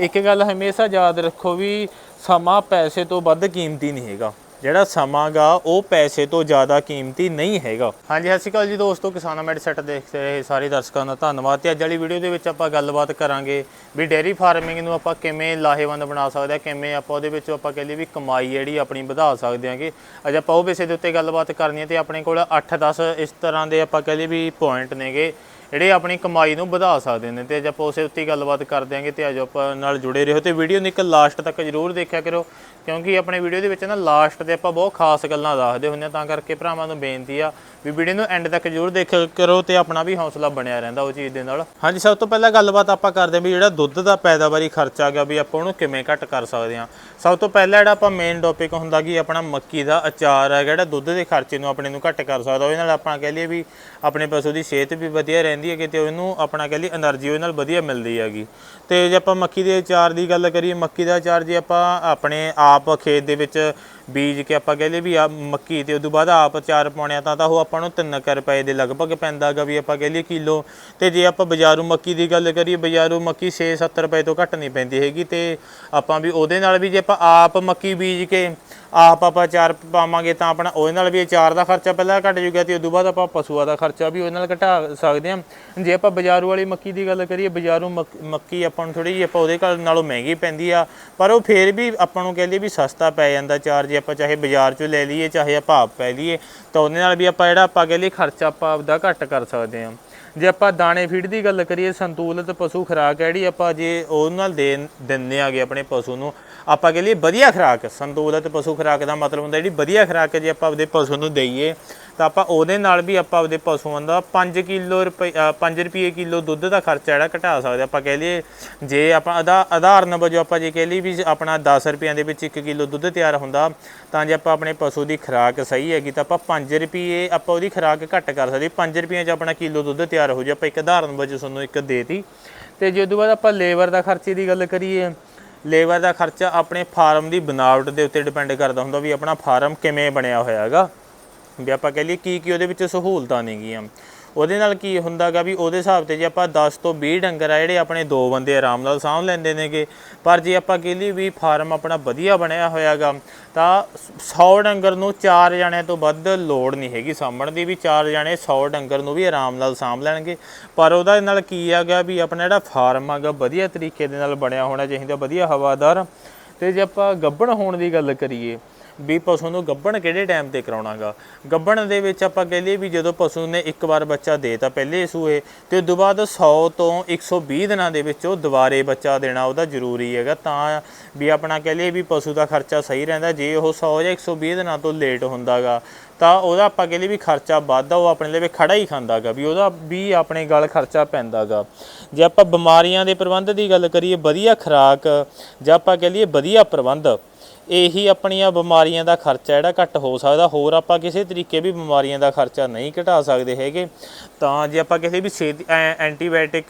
ਇੱਕ ਗੱਲ ਹਮੇਸ਼ਾ ਯਾਦ ਰੱਖੋ ਵੀ ਸਮਾਂ ਪੈਸੇ ਤੋਂ ਵੱਧ ਕੀਮਤੀ ਨਹੀਂ ਹੈਗਾ। ਜਿਹੜਾ ਸਮਾਂ ਗਾ, ਉਹ ਪੈਸੇ ਤੋਂ ਜ਼ਿਆਦਾ ਕੀਮਤੀ ਨਹੀਂ ਹੈਗਾ। ਹਾਂਜੀ, ਸਤਿ ਸ਼੍ਰੀ ਅਕਾਲ ਜੀ ਦੋਸਤੋ, ਕਿਸਾਨਾ ਮੈਡ ਸੈਟ ਦੇਖਦੇ ਰਹੇ ਸਾਰੇ ਦਰਸ਼ਕਾਂ ਦਾ ਧੰਨਵਾਦ ਤੇ ਅੱਜ ਵਾਲੀ ਵੀਡੀਓ ਦੇ ਵਿੱਚ ਆਪਾਂ ਗੱਲਬਾਤ ਕਰਾਂਗੇ ਵੀ ਡੇਅਰੀ ਫਾਰਮਿੰਗ ਨੂੰ ਆਪਾਂ ਕਿਵੇਂ ਲਾਹੇਵੰਦ ਬਣਾ ਸਕਦੇ ਆ, ਕਿਵੇਂ ਆਪਾਂ ਉਹਦੇ ਵਿੱਚ ਆਪਾਂ ਕਹਿੰਦੇ ਵੀ ਕਮਾਈ ਜਿਹੜੀ ਆਪਣੀ ਵਧਾ ਸਕਦੇ ਆਂਗੇ। ਅੱਜ ਆਪਾਂ ਉਹ ਵਿਸ਼ੇ ਦੇ ਉੱਤੇ ਗੱਲਬਾਤ ਕਰਨੀ ਹੈ ਤੇ ਆਪਣੇ ਕੋਲ 8-10 ਇਸ ਤਰ੍ਹਾਂ ਦੇ ਆਪਾਂ ਕਹਿੰਦੇ ਵੀ ਪੁਆਇੰਟ ਨੇਗੇ। ਜਿਹੜੇ ਆਪਣੀ ਕਮਾਈ ਨੂੰ ਵਧਾ ਸਕਦੇ ਨੇ ਤੇ ਅੱਜ ਆਪਾਂ ਉਸੇ ਉੱਤੇ ਗੱਲਬਾਤ ਕਰ ਦਿਆਂਗੇ ਤੇ ਅੱਜ ਆਪਾਂ ਨਾਲ ਜੁੜੇ ਰਹੋ ਤੇ ਵੀਡੀਓ ਨੂੰ ਇੱਕ ਲਾਸਟ ਤੱਕ ਜਰੂਰ ਦੇਖਿਆ ਕਰੋ, ਕਿਉਂਕਿ ਆਪਣੇ ਵੀਡੀਓ ਦੇ ਵਿੱਚ ਨਾ ਲਾਸਟ ਤੇ ਆਪਾਂ ਬਹੁਤ ਖਾਸ ਗੱਲਾਂ ਦੱਸਦੇ ਹੁੰਦੇ ਹਾਂ ਤਾਂ ਕਰਕੇ ਭਰਾਵਾਂ ਨੂੰ ਬੇਨਤੀ ਆ ਵੀ ਵੀਡੀਓ ਨੂੰ ਐਂਡ ਤੱਕ ਜਰੂਰ ਦੇਖਿਆ ਕਰੋ ਤੇ ਆਪਣਾ ਵੀ ਹੌਸਲਾ ਬਣਿਆ ਰਹਿੰਦਾ ਉਹ ਚੀਜ਼ ਦੇ ਨਾਲ। ਹਾਂਜੀ, ਸਭ ਤੋਂ ਪਹਿਲਾਂ ਗੱਲਬਾਤ ਆਪਾਂ ਕਰਦੇ ਹਾਂ ਵੀ ਜਿਹੜਾ ਦੁੱਧ ਦਾ ਪੈਦਾਵਾਰੀ ਖਰਚਾ ਹੈਗਾ ਵੀ ਆਪਾਂ ਉਹਨੂੰ ਕਿਵੇਂ ਘੱਟ ਕਰ ਸਕਦੇ ਹਾਂ। ਸਭ ਤੋਂ ਪਹਿਲਾਂ ਜਿਹੜਾ ਆਪਾਂ ਮੇਨ ਟੌਪਿਕ ਹੁੰਦਾ ਕਿ ਆਪਣਾ ਮੱਕੀ ਦਾ ਅਚਾਰ ਹੈ ਜਿਹੜਾ ਦੁੱਧ ਦੇ ਖਰਚੇ ਨੂੰ ਆਪਣੇ ਨੂੰ ਘੱਟ ਕਰ ਸਕਦਾ, ਉਹਦੇ ਨਾਲ ਆਪਾਂ ਕਹਿ ਲਈਏ ਵੀ ਆਪਣੇ ਪਸ਼ੂ ਦੀ ਸਿਹਤ ਵੀ ਵਧੀਆ ਰਹਿੰਦੀ ਰਹਿੰਦੀ ਹੈ ਕਿਤੇ ਉਹਨੂੰ ਆਪਣਾ ਕਹ ਲਈ એનર્ਜੀ ਉਹਦੇ ਨਾਲ ਵਧੀਆ ਮਿਲਦੀ ਹੈਗੀ। ਤੇ ਜੇ ਆਪਾਂ ਮੱਕੀ ਦੇ ਚਾਰ ਦੀ ਗੱਲ ਕਰੀਏ, ਮੱਕੀ ਦਾ ਅਚਾਰ ਜੇ ਆਪਾਂ ਆਪਣੇ ਆਪ ਖੇਤ ਦੇ ਵਿੱਚ ਬੀਜ ਕੇ ਆਪਾਂ ਕਹਿੰਦੇ ਵੀ ਆ ਮੱਕੀ ਤੇ ਉਦੋਂ ਬਾਅਦ ਆਪ ਚਾਰ ਪਾਉਣਿਆ ਤਾਂ ਤਾਂ ਉਹ ਆਪਾਂ ਨੂੰ 3 ਰੁਪਏ ਦੇ ਲਗਭਗ ਪੈਂਦਾਗਾ ਵੀ ਆਪਾਂ ਕਹਿ ਲਈਏ ਕਿਲੋ। ਤੇ ਜੇ ਆਪਾਂ ਬਾਜ਼ਾਰੂ ਮੱਕੀ ਦੀ ਗੱਲ ਕਰੀਏ, ਬਾਜ਼ਾਰੂ ਮੱਕੀ 6-7 ਰੁਪਏ ਤੋਂ ਘੱਟ ਨਹੀਂ ਪੈਂਦੀ ਹੈਗੀ ਤੇ ਆਪਾਂ ਵੀ ਉਹਦੇ ਨਾਲ ਵੀ ਜੇ ਆਪਾਂ ਆਪ ਮੱਕੀ ਬੀਜ ਕੇ ਆਪ ਆਪਾਂ ਚਾਰ ਪਾਵਾਂਗੇ ਤਾਂ ਆਪਣਾ ਉਹਦੇ ਨਾਲ ਵੀ ਚਾਰ ਦਾ ਖਰਚਾ ਪਹਿਲਾਂ ਘਟ ਜੂਗਾ ਤੇ ਉਦੋਂ ਬਾਅਦ ਆਪਾਂ ਪਸ਼ੂਆਂ ਦਾ ਖਰਚਾ ਵੀ ਉਹਦੇ ਨਾਲ ਘਟਾ ਸਕਦੇ ਹਾਂ। ਜੇ ਆਪਾਂ ਬਾਜ਼ਾਰੂ ਵਾਲੀ ਮੱਕੀ ਦੀ ਗੱਲ ਕਰੀਏ, ਬਾਜ਼ਾਰੂ ਮੱਕ- ਮੱਕੀ ਆਪਾਂ ਨੂੰ ਥੋੜੀ ਜਿਹੀ ਆਪਾਂ ਉਹਦੇ ਘਰ ਨਾਲੋਂ ਮਹਿੰਗੀ ਪੈਂਦੀ ਆ, ਪਰ ਉਹ ਫੇਰ ਵੀ ਆਪਾਂ ਨੂੰ ਕਹਿੰਦੇ ਵੀ ਸਸਤਾ ਪੈ ਜਾਂਦਾ ਚਾਰ ਜੇ ਆਪਾਂ ਚਾਹੇ ਬਾਜ਼ਾਰ ਚੋਂ ਲੈ ਲਈਏ, ਚਾਹੇ ਆਪਾਂ ਆਪ ਪੈ ਲਈਏ, ਤਾਂ ਉਹਦੇ ਨਾਲ ਵੀ ਆਪਾਂ ਜਿਹੜਾ ਆਪਾਂ ਕਹਿੰਦੇ ਖਰਚਾ ਆਪਾਂ ਆਪਦਾ ਘੱਟ ਕਰ ਸਕਦੇ ਹਾਂ। ਜੇ ਆਪਾਂ ਦਾਣੇ ਫੀਡ ਦੀ ਗੱਲ ਕਰੀਏ, ਸੰਤੁਲਿਤ ਪਸ਼ੂ ਖੁਰਾਕ ਹੈ ਜਿਹੜੀ ਆਪਾਂ ਜੇ ਉਹ ਨਾਲ ਦੇ ਦਿੰਨੇ ਆਗੇ ਆਪਣੇ ਪਸ਼ੂ ਨੂੰ, ਆਪਾਂ ਕਹ ਲਈਏ ਵਧੀਆ ਖੁਰਾਕ, ਸੰਤੁਲਿਤ ਪਸ਼ੂ ਖੁਰਾਕ ਦਾ ਮਤਲਬ ਹੁੰਦਾ ਜਿਹੜੀ ਵਧੀਆ ਖੁਰਾਕ ਜੇ ਆਪਾਂ ਆਪਦੇ ਪਸ਼ੂ ਨੂੰ ਦਈਏ ਤਾਂ ਆਪਾਂ ਉਹਦੇ ਨਾਲ ਵੀ ਆਪਾਂ ਆਪਦੇ ਪਸ਼ੂਆਂ ਦਾ 5 ਕਿਲੋ ਰੁਪਏ 5 ਰੁਪਏ ਕਿਲੋ ਦੁੱਧ ਦਾ ਖਰਚਾ ਜਿਹੜਾ ਘਟਾ ਸਕਦੇ ਆਪਾਂ ਕਹਿ ਲਈਏ, ਜੇ ਆਪਾਂ ਅਦਾ ਆਧਾਰਨ ਵਜੋਂ ਆਪਾਂ ਜੇ ਕਹਿ ਲਈ ਵੀ ਆਪਣਾ 10 ਰੁਪਈਆਂ ਦੇ ਵਿੱਚ 1 ਕਿਲੋ ਦੁੱਧ ਤਿਆਰ ਹੁੰਦਾ, ਤਾਂ ਜੇ ਆਪਾਂ ਆਪਣੇ ਪਸ਼ੂ ਦੀ ਖੁਰਾਕ ਸਹੀ ਹੈਗੀ ਤਾਂ ਆਪਾਂ 5 ਰੁਪਏ ਆਪਾਂ ਉਹਦੀ ਖੁਰਾਕ ਘੱਟ ਕਰ ਸਕਦੇ 5 ਰੁਪਈਆਂ 'ਚ ਆਪਣਾ ਕਿਲੋ ਦੁੱਧ ਤਿਆਰ ਹੋ ਜਾ ਆਪਾਂ ਇੱਕ ਆਧਾਰਨ ਵਜੋਂ ਤੁਹਾਨੂੰ ਇੱਕ ਦੇਤੀ। ਤੇ ਜੇ ਤੋਂ ਬਾਅਦ ਆਪਾਂ ਲੇਬਰ ਦਾ ਖਰਚੇ ਦੀ ਗੱਲ ਕਰੀਏ, ਲੇਬਰ ਦਾ ਖਰਚਾ ਆਪਣੇ ਫਾਰਮ ਦੀ ਬਣਾਵਟ ਦੇ ਉੱਤੇ ਡਿਪੈਂਡ ਕਰਦਾ ਹੁੰਦਾ ਵੀ ਆਪਣਾ ਫਾਰਮ ਕਿਵੇਂ ਬਣਿਆ ਹੋਇਆ ਹੈਗਾ। ਵੀ ਆਪਾਂ ਕਹਿ ਲਈਏ ਕੀ ਕੀ ਉਹਦੇ ਵਿੱਚ ਸਹੂਲਤਾਂ ਨੇਗੀਆਂ। ਉਹਦੇ ਨਾਲ ਕੀ ਹੁੰਦਾਗਾ ਵੀ ਉਹਦੇ ਹਿਸਾਬ ਤੇ ਜੇ ਆਪਾਂ 10 ਤੋਂ 20 ਡੰਗਰ ਆ ਜਿਹੜੇ ਆਪਣੇ ਦੋ ਬੰਦੇ ਆਰਾਮ ਨਾਲ ਸਾਂਭ ਲੈਂਦੇ ਨੇਗੇ, ਪਰ ਜੇ ਆਪਾਂ ਕਹਿ ਲਈਏ ਵੀ ਫਾਰਮ ਆਪਣਾ ਵਧੀਆ ਬਣਿਆ ਹੋਇਆਗਾ, ਤਾਂ 100 ਡੰਗਰ ਨੂੰ 4 ਜਣਿਆਂ ਤੋਂ ਵੱਧ ਲੋੜ ਨਹੀਂ ਹੈਗੀ ਸਾਂਭਣ ਦੀ, ਵੀ 4 ਜਣੇ 100 ਡੰਗਰ ਨੂੰ ਵੀ ਆਰਾਮ ਨਾਲ ਸਾਂਭ ਲੈਣਗੇ। ਪਰ ਉਹਦਾ ਨਾਲ ਕੀ ਹੈਗਾ ਵੀ ਆਪਣਾ ਜਿਹੜਾ ਫਾਰਮ ਹੈਗਾ ਵਧੀਆ ਤਰੀਕੇ ਦੇ ਨਾਲ ਬਣਿਆ ਹੋਣਾ ਚਾਹੀਦਾ, ਵਧੀਆ ਹਵਾਦਾਰ। ਤੇ ਜੇ ਆਪਾਂ ਗੱਭਣ ਹੋਣ ਦੀ ਗੱਲ ਕਰੀਏ ਵੀ ਪਸ਼ੂ ਨੂੰ ਗੱਭਣ ਕਿਹੜੇ ਟਾਈਮ ਤੇ ਕਰਾਉਣਾਗਾ? ਗੱਭਣ ਦੇ ਵਿੱਚ ਆਪਾਂ ਕਹਿ ਲਈਏ ਵੀ ਜਦੋਂ ਪਸ਼ੂ ਨੇ ਇੱਕ ਵਾਰ ਬੱਚਾ ਦੇਤਾ ਪਹਿਲੇ ਸੂਏ, ਤੇ ਉਸ ਤੋਂ ਬਾਅਦ 100 ਤੋਂ 120 ਦਿਨਾਂ ਦੇ ਵਿੱਚ ਉਹ ਦੁਬਾਰੇ ਬੱਚਾ ਦੇਣਾ ਉਹਦਾ ਜ਼ਰੂਰੀ ਹੈਗਾ। ਤਾਂ ਵੀ ਆਪਣਾ ਕਹਿ ਲਈਏ ਵੀ ਪਸ਼ੂ ਦਾ ਖਰਚਾ ਸਹੀ ਰਹਿੰਦਾ, ਜੇ ਉਹ 100 ਜਾਂ 120 ਦਿਨਾਂ ਤੋਂ ਲੇਟ ਹੁੰਦਾਗਾ, ਤਾਂ ਉਹਦਾ ਆਪਾਂ ਕਹਿ ਲਈਏ ਵੀ ਖਰਚਾ ਵੱਧਦਾ ਉਹ ਆਪਣੇ ਲਈ ਖੜਾ ਹੀ ਖਾਂਦਾਗਾ, ਵੀ ਉਹਦਾ ਵੀ ਆਪਣੇ ਗਲ ਖਰਚਾ ਪੈਂਦਾਗਾ। ਜੇ ਆਪਾਂ ਬਿਮਾਰੀਆਂ ਦੇ ਪ੍ਰਬੰਧ ਦੀ ਗੱਲ ਕਰੀਏ, ਵਧੀਆ ਖੁਰਾਕ, ਜਾਂ ਆਪਾਂ ਕਹਿ ਲਈਏ ਵਧੀਆ ਪ੍ਰਬੰਧ ਇਹੀ ਆਪਣੀਆਂ ਬਿਮਾਰੀਆਂ ਦਾ ਖਰਚਾ ਜਿਹੜਾ ਘੱਟ ਹੋ ਸਕਦਾ। ਹੋਰ ਆਪਾਂ ਕਿਸੇ ਤਰੀਕੇ ਵੀ ਬਿਮਾਰੀਆਂ ਦਾ ਖਰਚਾ ਨਹੀਂ ਘਟਾ ਸਕਦੇ ਹੈਗੇ। ਤਾਂ ਜੇ ਆਪਾਂ ਕਿਸੇ ਵੀ ਛੇਤੀ ਐ- ਐਂਟੀਬਾਇਓਟਿਕ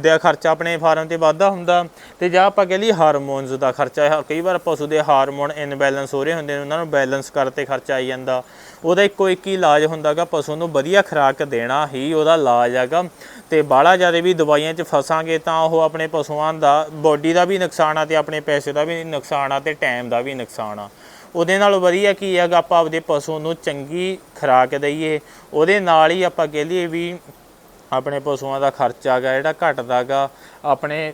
ਦਾ ਖਰਚਾ ਆਪਣੇ ਫਾਰਮ ਤੇ ਵਾਧਾ ਹੁੰਦਾ, ਤੇ ਜਾਂ ਆਪਾਂ ਕਹ ਲਈ ਹਾਰਮੋਨਸ ਦਾ ਖਰਚਾ ਕਈ ਵਾਰ ਪਸ਼ੂ ਦੇ ਹਾਰਮੋਨ ਇਨਬੈਲੈਂਸ ਹੋ ਰਹੇ ਹੁੰਦੇ ਨੇ, ਉਹਨਾਂ ਨੂੰ ਬੈਲੈਂਸ ਕਰਤੇ ਖਰਚਾ ਆਈ ਜਾਂਦਾ। ਉਹਦਾ ਇੱਕੋ ਇੱਕ ਹੀ ਇਲਾਜ ਹੁੰਦਾਗਾ, ਪਸ਼ੂ ਨੂੰ ਵਧੀਆ ਖੁਰਾਕ ਦੇਣਾ ਹੀ ਉਹਦਾ ਇਲਾਜ ਹੈਗਾ। ਤੇ ਬਾਹਲਾ ਜ਼ਿਆਦਾ ਵੀ ਦਵਾਈਆਂ 'ਚ ਫਸਾਂਗੇ ਤਾਂ ਉਹ ਆਪਣੇ ਪਸ਼ੂਆਂ ਦਾ ਬੋਡੀ ਦਾ ਵੀ ਨੁਕਸਾਨ ਆ ਤੇ ਆਪਣੇ ਪੈਸੇ ਦਾ ਵੀ ਨੁਕਸਾਨ ਆ ਤੇ ਟਾਈਮ ਦਾ ਵੀ ਨੁਕਸਾਨ ਆ। ਉਹਦੇ ਨਾਲ ਵਧੀਆ ਕੀ ਹੈਗਾ ਆਪਾਂ ਆਪਦੇ ਪਸ਼ੂ ਨੂੰ ਚੰਗੀ ਖੁਰਾਕ ਦਈਏ। ਉਹਦੇ ਨਾਲ ਹੀ ਆਪਾਂ ਕਹਿ ਲਈਏ ਵੀ ਆਪਣੇ ਪਸ਼ੂਆਂ ਦਾ ਖਰਚਾ ਹੈਗਾ ਜਿਹੜਾ ਘਟਦਾਗਾ ਆਪਣੇ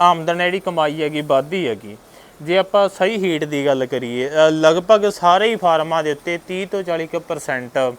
ਆਮਦਨ ਜਿਹੜੀ ਕਮਾਈ ਹੈਗੀ ਵੱਧਦੀ ਹੈਗੀ। ਜੇ ਆਪਾਂ ਸਹੀ ਹੀਟ ਦੀ ਗੱਲ ਕਰੀਏ ਲਗਭਗ ਸਾਰੇ ਹੀ ਫਾਰਮਾਂ ਦੇ ਉੱਤੇ 30 ਤੋਂ 40%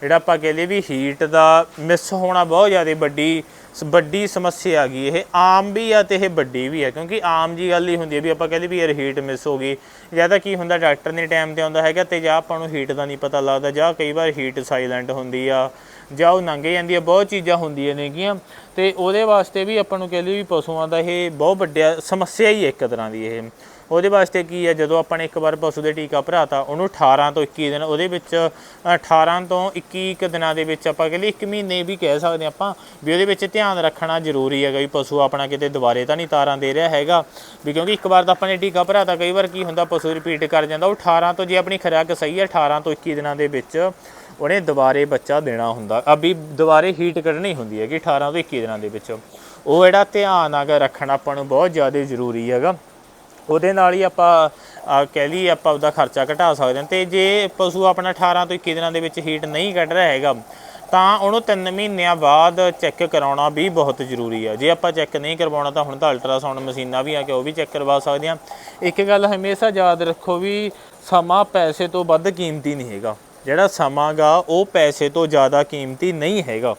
ਜਿਹੜਾ ਆਪਾਂ ਕਹਿ ਲਈਏ ਵੀ ਹੀਟ ਦਾ ਮਿਸ ਹੋਣਾ ਬਹੁਤ ਜ਼ਿਆਦਾ ਵੱਡੀ ਸ- ਵੱਡੀ ਸਮੱਸਿਆ ਆ ਗਈ। ਇਹ ਆਮ ਵੀ ਆ ਤੇ ਇਹ ਵੱਡੀ ਵੀ ਆ, ਕਿਉਂਕਿ ਆਮ ਜੀ ਗੱਲ ਹੀ ਹੁੰਦੀ ਹੈ ਵੀ ਆਪਾਂ ਕਹਿੰਦੇ ਵੀ ਯਾਰ ਹੀਟ ਮਿਸ ਹੋ ਗਈ। ਜਾਂ ਤਾਂ ਕੀ ਹੁੰਦਾ ਡਾਕਟਰ ਨੇ ਟਾਈਮ ਤੇ ਆਉਂਦਾ ਹੈਗਾ ਤੇ ਜਾਂ ਆਪਾਂ ਨੂੰ ਹੀਟ ਦਾ ਨਹੀਂ ਪਤਾ ਲੱਗਦਾ, ਜਾਂ ਕਈ ਵਾਰ ਹੀਟ ਸਾਇਲੈਂਟ ਹੁੰਦੀ ਆ, ਜਾਂ ਉਹ ਲੰਘੇ ਜਾਂਦੀ ਆ ਬਹੁਤ ਚੀਜ਼ਾਂ ਹੁੰਦੀਆਂ ਨੇਗੀਆਂ। ਤੇ ਉਹਦੇ ਵਾਸਤੇ ਵੀ ਆਪਾਂ ਨੂੰ ਕਹਿ ਲਈ ਵੀ ਪਸ਼ੂਆਂ ਦਾ ਇਹ ਬਹੁਤ ਵੱਡਿਆ ਸਮੱਸਿਆ ਹੀ ਹੈ ਇੱਕ ਤਰ੍ਹਾਂ ਦੀ ਇਹ। ਉਹਦੇ ਵਾਸਤੇ ਕੀ ਹੈ ਜਦੋਂ ਆਪਾਂ ਨੇ ਇੱਕ ਵਾਰ ਪਸ਼ੂ ਦੇ ਟੀਕਾ ਭਰਾਤਾ ਉਹਨੂੰ 18 ਤੋਂ 21 ਦਿਨ ਉਹਦੇ ਵਿੱਚ ਅ, 18 ਤੋਂ 21 ਕੁ ਦਿਨਾਂ ਦੇ ਵਿੱਚ ਆਪਾਂ ਕਹਿੰਦੇ ਇੱਕ ਮਹੀਨੇ ਵੀ ਕਹਿ ਸਕਦੇ ਹਾਂ ਆਪਾਂ ਵੀ ਉਹਦੇ ਵਿੱਚ ਧਿਆਨ ਰੱਖਣਾ ਜ਼ਰੂਰੀ ਹੈਗਾ ਵੀ ਪਸ਼ੂ ਆਪਣਾ ਕਿਤੇ ਦੁਬਾਰੇ ਤਾਂ ਨਹੀਂ ਤਾਰਾਂ ਦੇ ਰਿਹਾ ਹੈਗਾ। ਵੀ ਕਿਉਂਕਿ ਇੱਕ ਵਾਰ ਤਾਂ ਆਪਾਂ ਨੇ ਟੀਕਾ ਭਰਾਤਾ ਕਈ ਵਾਰ ਕੀ ਹੁੰਦਾ ਪਸ਼ੂ ਰਿਪੀਟ ਕਰ ਜਾਂਦਾ ਉਹ 18 ਤੋਂ ਜੇ ਆਪਣੀ ਖੁਰਾਕ ਸਹੀ ਹੈ 18 ਤੋਂ 21 ਦਿਨਾਂ ਦੇ ਵਿੱਚ ਉਹਨੇ ਦੁਬਾਰੇ ਬੱਚਾ ਦੇਣਾ ਹੁੰਦਾ। ਅਭੀ ਦੁਬਾਰੇ ਹੀਟ ਕੱਢਣੀ ਹੁੰਦੀ ਹੈ ਕਿ 18 ਤੋਂ 21 ਦਿਨਾਂ ਦੇ ਵਿੱਚ। ਉਹ ਜਿਹੜਾ ਧਿਆਨ ਆਗਾ ਰੱਖਣਾ ਆਪਾਂ ਨੂੰ ਬਹੁਤ ਜ਼ਿਆਦਾ ਜ਼ਰੂਰੀ ਹੈਗਾ। ਉਹਦੇ ਨਾਲ ਹੀ ਆਪਾਂ ਕਹਿ ਲਈ ਆਪਾਂ ਉਹਦਾ ਖਰਚਾ ਘਟਾ ਸਕਦੇ ਹਾਂ। ਤੇ ਜੇ ਪਸ਼ੂ ਆਪਣਾ 18 ਤੋਂ 21 ਦਿਨਾਂ ਦੇ ਵਿੱਚ ਹੀਟ ਨਹੀਂ ਕੱਢ ਰਿਹਾ ਹੈਗਾ, ਤਾਂ ਉਹਨੂੰ 3 ਮਹੀਨਿਆਂ ਬਾਅਦ ਚੈੱਕ ਕਰਾਉਣਾ ਵੀ ਬਹੁਤ ਜ਼ਰੂਰੀ ਆ। ਜੇ ਆਪਾਂ ਚੈੱਕ ਨਹੀਂ ਕਰਵਾਉਣਾ ਤਾਂ ਹੁਣ ਤਾਂ ਅਲਟਰਾਸਾਊਂਡ ਮਸ਼ੀਨਾਂ ਵੀ ਆ ਕੇ ਉਹ ਵੀ ਚੈੱਕ ਕਰਵਾ ਸਕਦੇ ਹਾਂ। ਇੱਕ ਗੱਲ ਹਮੇਸ਼ਾ ਯਾਦ ਰੱਖੋ ਵੀ ਸਮਾਂ ਪੈਸੇ ਤੋਂ ਵੱਧ ਕੀਮਤੀ ਨਹੀਂ ਹੈਗਾ। ਜਿਹੜਾ ਸਮਾਂ ਗਾ, ਉਹ ਪੈਸੇ ਤੋਂ ਜ਼ਿਆਦਾ ਕੀਮਤੀ ਨਹੀਂ ਹੈਗਾ।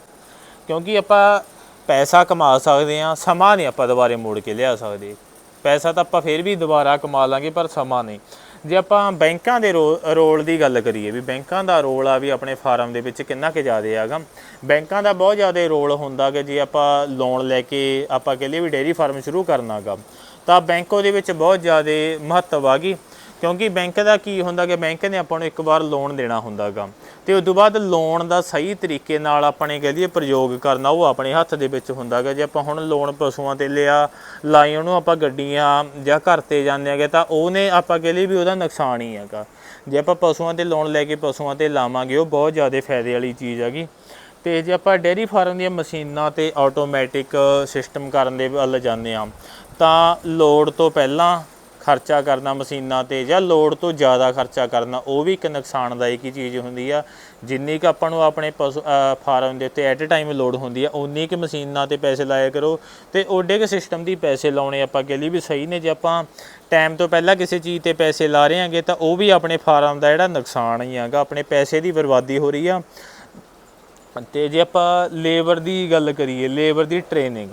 ਕਿਉਂਕਿ ਆਪਾਂ ਪੈਸਾ ਕਮਾ ਸਕਦੇ ਆ ਸਮਾਂ ਨਹੀਂ ਆਪਾਂ ਦੁਬਾਰੇ ਮੋੜ ਕੇ ਲਿਆ ਸਕਦੇ। ਪੈਸਾ ਤਾਂ ਆਪਾਂ ਫਿਰ ਵੀ ਦੁਬਾਰਾ ਕਮਾ ਲਾਂਗੇ, ਪਰ ਸਮਾਂ ਨਹੀਂ। ਜੇ ਆਪਾਂ ਬੈਂਕਾਂ ਦੇ ਰੋ- ਰੋਲ ਦੀ ਗੱਲ ਕਰੀਏ ਵੀ ਬੈਂਕਾਂ ਦਾ ਰੋਲ ਆ ਵੀ ਆਪਣੇ ਫਾਰਮ ਦੇ ਵਿੱਚ ਕਿੰਨਾ ਕੁ ਜ਼ਿਆਦਾ ਹੈਗਾ। ਬੈਂਕਾਂ ਦਾ ਬਹੁਤ ਜ਼ਿਆਦਾ ਰੋਲ ਹੁੰਦਾ ਕਿ ਜੇ ਆਪਾਂ ਲੋਨ ਲੈ ਕੇ ਆਪਾਂ ਕਹਿ ਲਈਏ ਵੀ ਡੇਅਰੀ ਫਾਰਮ ਸ਼ੁਰੂ ਕਰਨਾਗਾ ਤਾਂ ਬੈਂਕ ਉਹਦੇ ਵਿੱਚ ਬਹੁਤ ਜ਼ਿਆਦਾ ਮਹੱਤਵ ਆ ਗਈ। ਕਿਉਂਕਿ ਬੈਂਕ ਦਾ ਕੀ ਹੁੰਦਾ ਕਿ ਬੈਂਕ ਨੇ ਆਪਾਂ ਨੂੰ ਇੱਕ ਵਾਰ ਲੋਨ ਦੇਣਾ ਹੁੰਦਾਗਾ। ਤੇ ਉਸ ਤੋਂ ਬਾਅਦ ਲੋਨ ਦਾ ਸਹੀ ਤਰੀਕੇ ਨਾਲ ਆਪਣੇ ਕਹਿ ਲਈਏ ਪ੍ਰਯੋਗ ਕਰਨਾ, ਉਹ ਆਪਣੇ ਹੱਥ ਦੇ ਵਿੱਚ ਹੁੰਦਾਗਾ। ਜੇ ਆਪਾਂ ਹੁਣ ਲੋਨ ਪਸ਼ੂਆਂ ਤੇ ਲਿਆ, ਲਾਈ ਉਹਨੂੰ ਆਪਾਂ ਗੱਡੀਆਂ ਜਾਂ ਘਰ ਤੇ ਜਾਂਦੇ ਆਗੇ ਤਾਂ ਉਹਨੇ ਆਪਾਂ ਕਹਿ ਲਈਏ ਵੀ ਉਹਦਾ ਨੁਕਸਾਨ ਹੀ ਹੈਗਾ। ਜੇ ਆਪਾਂ ਪਸ਼ੂਆਂ ਤੇ ਲੋਨ ਲੈ ਕੇ ਪਸ਼ੂਆਂ ਤੇ ਲਾਵਾਂਗੇ, ਉਹ ਬਹੁਤ ਜ਼ਿਆਦਾ ਫਾਇਦੇ ਵਾਲੀ ਚੀਜ਼ ਹੈਗੀ। ਤੇ ਜੇ ਆਪਾਂ ਡੇਅਰੀ ਫਾਰਮ ਦੀਆਂ ਮਸ਼ੀਨਾਂ ਤੇ ਆਟੋਮੈਟਿਕ ਸਿਸਟਮ ਕਰਨ ਦੇ ਵੱਲ ਜਾਂਦੇ ਆ ਤਾਂ ਲੋਡ ਤੋਂ ਪਹਿਲਾਂ ਖਰਚਾ ਕਰਨਾ ਮਸ਼ੀਨਾਂ ਤੇ ਜਾਂ ਲੋੜ ਤੋਂ ਜ਼ਿਆਦਾ ਖਰਚਾ ਕਰਨਾ, ਉਹ ਵੀ ਇੱਕ ਨੁਕਸਾਨਦਾਇਕ ਹੀ ਚੀਜ਼ ਹੁੰਦੀ ਆ। ਜਿੰਨੀ ਕੁ ਆਪਾਂ ਨੂੰ ਆਪਣੇ ਪਸ਼ੂ ਫਾਰਮ ਦੇ ਉੱਤੇ ਐਟ ਅ ਟਾਈਮ ਲੋਡ ਹੁੰਦੀ ਆ ਉਨੀ ਕੁ ਮਸ਼ੀਨਾਂ ਤੇ ਪੈਸੇ ਲਾਇਆ ਕਰੋ ਤੇ ਓਡੇ ਕੁ ਸਿਸਟਮ ਦੀ ਪੈਸੇ ਲਾਉਣੇ ਆਪਾਂ ਕਹਿ ਲਈ ਵੀ ਸਹੀ ਨੇ। ਜੇ ਆਪਾਂ ਟਾਈਮ ਤੋਂ ਪਹਿਲਾਂ ਕਿਸੇ ਚੀਜ਼ ਤੇ ਪੈਸੇ ਲਾ ਰਹੇ ਹਾਂਗੇ ਤਾਂ ਉਹ ਵੀ ਆਪਣੇ ਫਾਰਮ ਦਾ ਜਿਹੜਾ ਨੁਕਸਾਨ ਹੀ ਹੈਗਾ ਆਪਣੇ ਪੈਸੇ ਦੀ ਬਰਬਾਦੀ ਹੋ ਰਹੀ ਆ। ਤੇ ਜੇ ਆਪਾਂ ਲੇਬਰ ਦੀ ਗੱਲ ਕਰੀਏ ਲੇਬਰ ਦੀ ਟ੍ਰੇਨਿੰਗ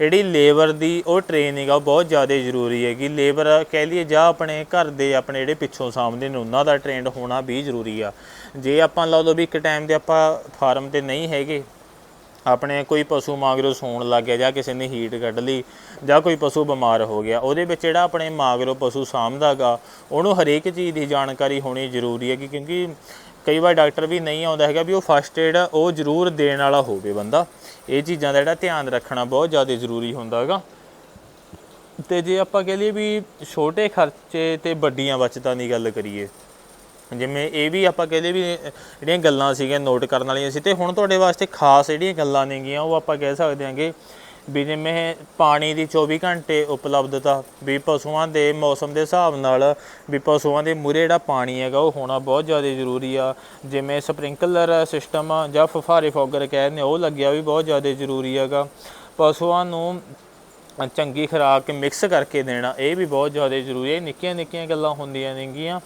ਜਿਹੜੀ ਲੇਬਰ ਦੀ ਉਹ ਟ੍ਰੇਨਿੰਗ ਆ, ਉਹ ਬਹੁਤ ਜ਼ਿਆਦਾ ਜ਼ਰੂਰੀ ਹੈਗੀ। ਲੇਬਰ ਕਹਿ ਲਈਏ ਜਾਂ ਆਪਣੇ ਘਰ ਦੇ ਆਪਣੇ ਜਿਹੜੇ ਪਿੱਛੋਂ ਸਾਹਮਣੇ ਨੇ, ਉਹਨਾਂ ਦਾ ਟ੍ਰੇਨਡ ਹੋਣਾ ਵੀ ਜ਼ਰੂਰੀ ਆ। ਜੇ ਆਪਾਂ ਲਾ ਲਓ ਵੀ ਇੱਕ ਟਾਈਮ ਤੇ ਆਪਾਂ ਫਾਰਮ ਤੇ ਨਹੀਂ ਹੈਗੇ, ਆਪਣੇ ਕੋਈ ਪਸ਼ੂ ਮਾਗਰੋ ਸੌਣ ਲੱਗ ਗਿਆ ਜਾਂ ਕਿਸੇ ਨੇ ਹੀਟ ਕੱਢ ਲਈ ਜਾਂ ਕੋਈ ਪਸ਼ੂ ਬਿਮਾਰ ਹੋ ਗਿਆ, ਉਹਦੇ ਵਿੱਚ ਜਿਹੜਾ ਆਪਣੇ ਮਾਗਰੋ ਪਸ਼ੂ ਸਾਂਭਦਾਗਾ, ਉਹਨੂੰ ਹਰੇਕ ਚੀਜ਼ ਦੀ ਜਾਣਕਾਰੀ ਹੋਣੀ ਜ਼ਰੂਰੀ ਹੈ ਕਿ ਕਿਉਂਕਿ ਕਈ ਵਾਰ ਡਾਕਟਰ ਵੀ ਨਹੀਂ ਆਉਂਦਾ ਹੈਗਾ ਵੀ ਉਹ ਫਸਟ ਏਡ ਉਹ ਜ਼ਰੂਰ ਦੇਣ ਵਾਲਾ ਹੋਵੇ ਬੰਦਾ। ਇਹ ਚੀਜ਼ਾਂ ਦਾ ਜਿਹੜਾ ਧਿਆਨ ਰੱਖਣਾ ਬਹੁਤ ਜ਼ਿਆਦਾ ਜ਼ਰੂਰੀ ਹੁੰਦਾ ਹੈਗਾ। ਤੇ ਜੇ ਆਪਾਂ ਕਹ ਲਈਏ ਵੀ ਛੋਟੇ ਖਰਚੇ ਤੇ ਵੱਡੀਆਂ ਬਚਤਾਂ ਦੀ ਗੱਲ ਕਰੀਏ, ਜਿਵੇਂ ਇਹ ਵੀ ਆਪਾਂ ਕਹਿੰਦੇ ਵੀ ਜਿਹੜੀਆਂ ਗੱਲਾਂ ਸੀਗੀਆਂ ਨੋਟ ਕਰਨ ਵਾਲੀਆਂ ਸੀ, ਤੇ ਹੁਣ ਤੁਹਾਡੇ ਵਾਸਤੇ ਖਾਸ ਜਿਹੜੀਆਂ ਗੱਲਾਂ ਨੇਗੀਆਂ, ਉਹ ਆਪਾਂ ਕਹਿ ਸਕਦੇ ਹਾਂਗੇ ਵੀ ਜਿਵੇਂ ਪਾਣੀ ਦੀ 24 ਘੰਟੇ ਉਪਲਬਧਤਾ, ਵੀ ਪਸ਼ੂਆਂ ਦੇ ਮੌਸਮ ਦੇ ਹਿਸਾਬ ਨਾਲ, ਵੀ ਪਸ਼ੂਆਂ ਦੇ ਮੂਰੇ ਜਿਹੜਾ ਪਾਣੀ ਹੈਗਾ ਉਹ ਹੋਣਾ ਬਹੁਤ ਜ਼ਿਆਦਾ ਜ਼ਰੂਰੀ ਆ। ਜਿਵੇਂ ਸਪ੍ਰਿੰਕਲਰ ਸਿਸਟਮ ਜਾਂ ਫੁਫਾਰੇ ਫੋਗਰ ਕਹਿੰਦੇ ਉਹ ਲੱਗਿਆ ਵੀ ਬਹੁਤ ਜ਼ਿਆਦਾ ਜ਼ਰੂਰੀ ਹੈਗਾ। ਪਸ਼ੂਆਂ ਨੂੰ ਚੰਗੀ ਖੁਰਾਕ ਮਿਕਸ ਕਰਕੇ ਦੇਣਾ, ਇਹ ਵੀ ਬਹੁਤ ਜ਼ਿਆਦਾ ਜ਼ਰੂਰੀ ਹੈ ਨਿੱਕੀਆਂ ਨਿੱਕੀਆਂ ਗੱਲਾਂ ਹੁੰਦੀਆਂ ਨੇਗੀਆਂ।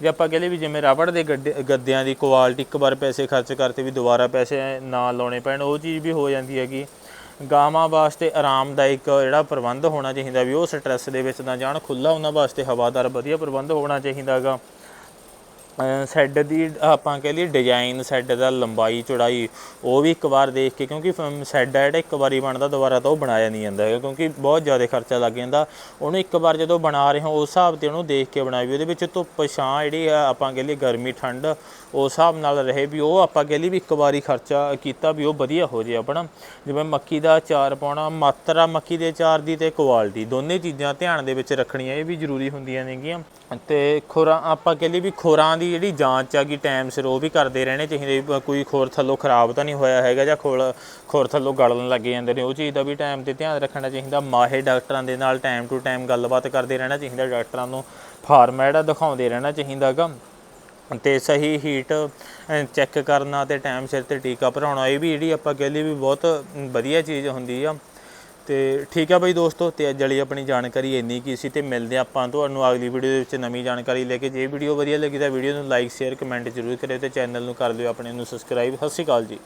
ਜੇ ਆਪਾਂ ਕਹਿੰਦੇ ਵੀ ਜਿਵੇਂ ਰਬੜ ਦੇ ਗੱਡੇ- ਗੱਦਿਆਂ ਦੀ ਕੁਆਲਿਟੀ ਇੱਕ ਵਾਰ ਪੈਸੇ ਖਰਚ ਕਰਤੇ ਵੀ ਦੁਬਾਰਾ ਪੈਸੇ ਨਾ ਲਾਉਣੇ ਪੈਣ, ਉਹ ਚੀਜ਼ ਵੀ ਹੋ ਜਾਂਦੀ ਹੈਗੀ। ਗਾਵਾਂ ਵਾਸਤੇ ਆਰਾਮਦਾਇਕ ਜਿਹੜਾ ਪ੍ਰਬੰਧ ਹੋਣਾ ਚਾਹੀਦਾ ਵੀ ਉਹ ਸਟ੍ਰੈਸ ਦੇ ਵਿੱਚ ਨਾ ਜਾਣ ਖੁੱਲਾ ਉਹਨਾਂ ਵਾਸਤੇ ਹਵਾਦਾਰ ਵਧੀਆ ਪ੍ਰਬੰਧ ਹੋਣਾ ਚਾਹੀਦਾ ਹੈਗਾ ਸੈੱਡ ਦੀ ਆਪਾਂ ਕਹਿ ਲਈਏ ਡਿਜ਼ਾਈਨ ਸੈੱਡ ਦਾ ਲੰਬਾਈ, ਚੌੜਾਈ, ਉਹ ਵੀ ਇੱਕ ਵਾਰ ਦੇਖ ਕੇ, ਕਿਉਂਕਿ ਸੈੱਡ ਹੈ ਜਿਹੜਾ ਇੱਕ ਵਾਰੀ ਬਣਦਾ, ਦੁਬਾਰਾ ਤਾਂ ਉਹ ਬਣਾਇਆ ਨਹੀਂ ਜਾਂਦਾ ਹੈਗਾ, ਕਿਉਂਕਿ ਬਹੁਤ ਜ਼ਿਆਦਾ ਖਰਚਾ ਲੱਗ ਜਾਂਦਾ। ਉਹਨੂੰ ਇੱਕ ਵਾਰ ਜਦੋਂ ਬਣਾ ਰਹੇ ਹੋ, ਉਸ ਹਿਸਾਬ ਤੇ ਉਹਨੂੰ ਦੇਖ ਕੇ ਬਣਾਈ ਵੀ, ਉਹਦੇ ਵਿੱਚ ਧੁੱਪ, ਛਾਂ ਜਿਹੜੀ ਆ, ਆਪਾਂ ਕਹਿ ਲਈਏ ਗਰਮੀ, ਠੰਡ, ਉਸ ਹਿਸਾਬ ਨਾਲ ਰਹੇ ਵੀ, ਉਹ ਆਪਾਂ ਕਹਿ ਲਈ ਵੀ ਇੱਕ ਵਾਰੀ ਖਰਚਾ ਕੀਤਾ ਵੀ ਉਹ ਵਧੀਆ ਹੋ ਜੇ ਆਪਣਾ। ਜਿਵੇਂ ਮੱਕੀ ਦਾ ਚਾਰ ਪਾਉਣਾ, ਮਾਤਰਾ ਮੱਕੀ ਦੇ ਚਾਰ ਦੀ ਤੇ ਕੁਆਲਿਟੀ ਦੋਨੇ ਚੀਜ਼ਾਂ ਧਿਆਨ ਦੇ ਵਿੱਚ ਰੱਖਣੀਆਂ, ਇਹ ਵੀ ਜ਼ਰੂਰੀ ਹੁੰਦੀਆਂ ਨੇਗੀਆਂ। ਤੇ ਖੁਰਾ, ਆਪਾਂ ਕਹਿ ਲਈ ਵੀ ਖੁਰਾਂ ਦੀ ਜਿਹੜੀ ਜਾਂਚ ਆ ਗਈ ਟਾਈਮ ਸਿਰ ਉਹ ਵੀ ਕਰਦੇ ਰਹਿਣੇ ਚਾਹੀਦੇ, ਵੀ ਕੋਈ ਖੋਰ ਥੱਲੋਂ ਖਰਾਬ ਤਾਂ ਨਹੀਂ ਹੋਇਆ ਹੈਗਾ ਜਾਂ ਖੋਲ, ਖੋਰ ਥੱਲੋਂ ਗਲਣ ਲੱਗੇ ਜਾਂਦੇ ਨੇ, ਉਹ ਚੀਜ਼ ਦਾ ਵੀ ਟਾਈਮ ਤੇ ਧਿਆਨ ਰੱਖਣਾ ਚਾਹੀਦਾ। ਮਾਹਿਰ ਡਾਕਟਰਾਂ ਦੇ ਨਾਲ ਟਾਈਮ ਟੂ ਟਾਈਮ ਗੱਲਬਾਤ ਕਰਦੇ ਰਹਿਣਾ ਚਾਹੀਦਾ, ਡਾਕਟਰਾਂ ਨੂੰ ਫਾਰਮਾ ਜਿਹੜਾ ਦਿਖਾਉਂਦੇ ਰਹਿਣਾ ਚਾਹੀਦਾਗਾ। ਤੇ ਸਹੀ ਹੀਟ ਚੈੱਕ ਕਰਨਾ ਤੇ ਟਾਈਮ ਸਿਰ ਤੇ ਟੀਕਾ ਭਰਾਉਣਾ, ਇਹ ਵੀ ਜਿਹੜੀ ਆਪਾਂ ਕਹਿ ਲਈ ਵੀ ਬਹੁਤ ਵਧੀਆ ਚੀਜ਼ ਹੁੰਦੀ ਆ। ਤੇ ਠੀਕ ਆ ਬਈ ਦੋਸਤੋ, ਤੇ ਅੱਜ ਵਾਲੀ ਆਪਣੀ ਜਾਣਕਾਰੀ ਇੰਨੀ ਕੀ ਸੀ ਤੇ ਮਿਲਦੇ ਆਪਾਂ ਤੁਹਾਨੂੰ ਅਗਲੀ ਵੀਡੀਓ ਦੇ ਵਿੱਚ ਨਵੀਂ ਜਾਣਕਾਰੀ ਲੈ ਕੇ। ਜੇ ਵੀਡੀਓ ਵਧੀਆ ਲੱਗੀ ਤਾਂ ਵੀਡੀਓ ਨੂੰ ਲਾਈਕ ਸ਼ੇਅਰ ਕਮੈਂਟ ਜ਼ਰੂਰ ਕਰਿਓ ਤੇ ਚੈਨਲ ਨੂੰ ਕਰ ਲਿਓ ਆਪਣੇ ਨੂੰ ਸਬਸਕ੍ਰਾਈਬ ਸਤਿ ਸ਼੍ਰੀ ਅਕਾਲ ਜੀ।